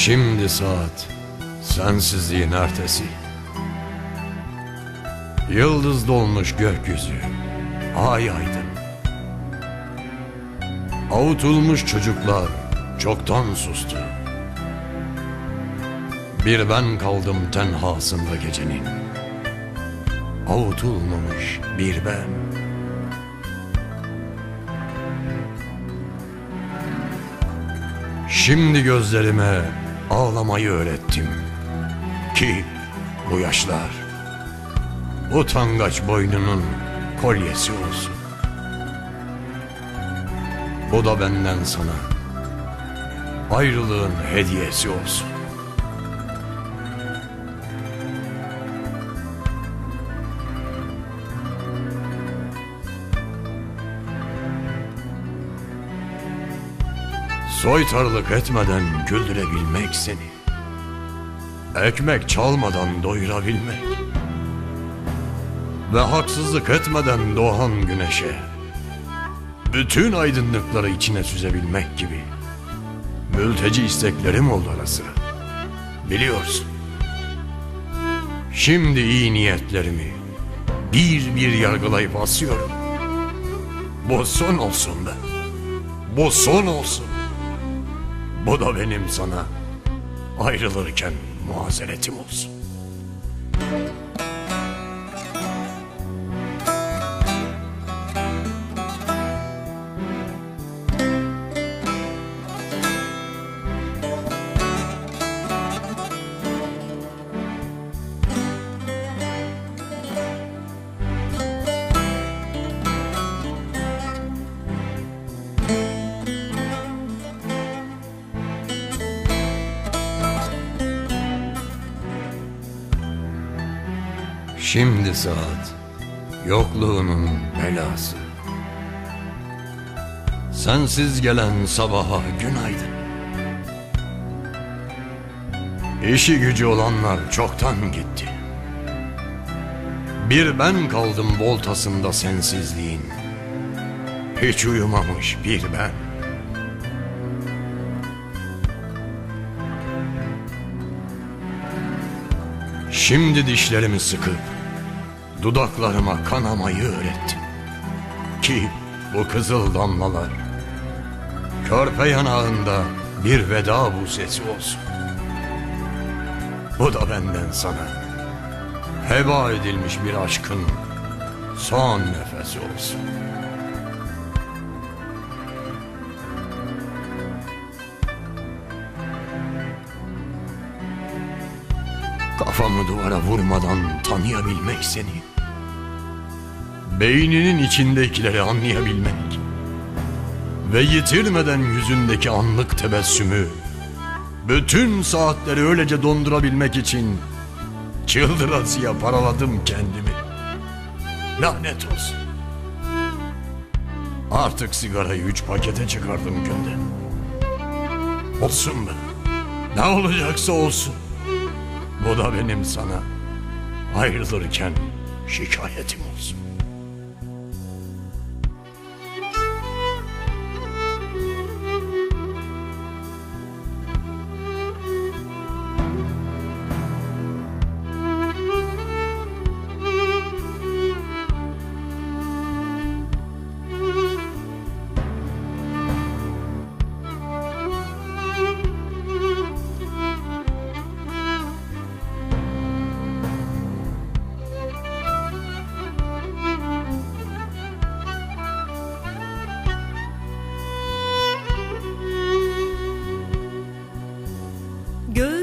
Şimdi saat sensizliğin ertesi. Yıldız dolmuş gökyüzü, ay aydın. Avutulmuş çocuklar çoktan sustu. Bir ben kaldım tenhasında gecenin. Avutulmamış bir ben. Şimdi gözlerime ağlamayı öğrettim. Ki bu yaşlar utangaç boynunun kolyesi olsun. Bu da benden sana ayrılığın hediyesi olsun. Soytarılık etmeden güldürebilmek seni. Ekmek çalmadan doyurabilmek. Ve haksızlık etmeden doğan güneşe. Bütün aydınlıkları içine süzebilmek gibi. Mülteci isteklerim oldu ara. Biliyorsun. Şimdi iyi niyetlerimi bir bir yargılayıp asıyorum. Bu son olsun be. Bu son olsun. Bu da benim sana ayrılırken muazeretim olsun. Şimdi saat yokluğunun belası. Sensiz gelen sabaha günaydın. İşi gücü olanlar çoktan gitti. Bir ben kaldım voltasında sensizliğin. Hiç uyumamış bir ben. Şimdi dişlerimi sıkıp dudaklarıma kanamayı öğrettim. Ki bu kızıl damlalar körpe yanağında bir veda bu sesi olsun. Bu da benden sana heba edilmiş bir aşkın son nefesi olsun. Kafamı duvara vurmadan tanıyabilmek seni. Beyninin içindekileri anlayabilmek. Ve yitirmeden yüzündeki anlık tebessümü. Bütün saatleri öylece dondurabilmek için çıldırasıya paraladım kendimi. Lanet olsun. Artık sigarayı üç pakete çıkardım günde. Olsun be. Ne olacaksa olsun. Bu da benim sana ayrılırken şikayetim olsun.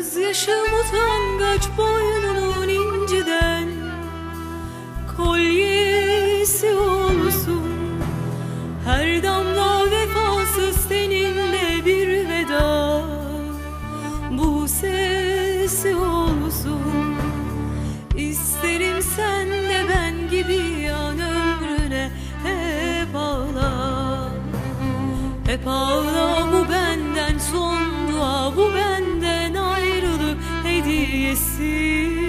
Gözyaşım utangaç boynunun inciden Kolyesi olsun Her damla vefasız seninle bir veda. Bu sesi olsun İsterim sen de ben gibi yan ömrüne hep ağla. Hep ağla bu benden son dua bu benden see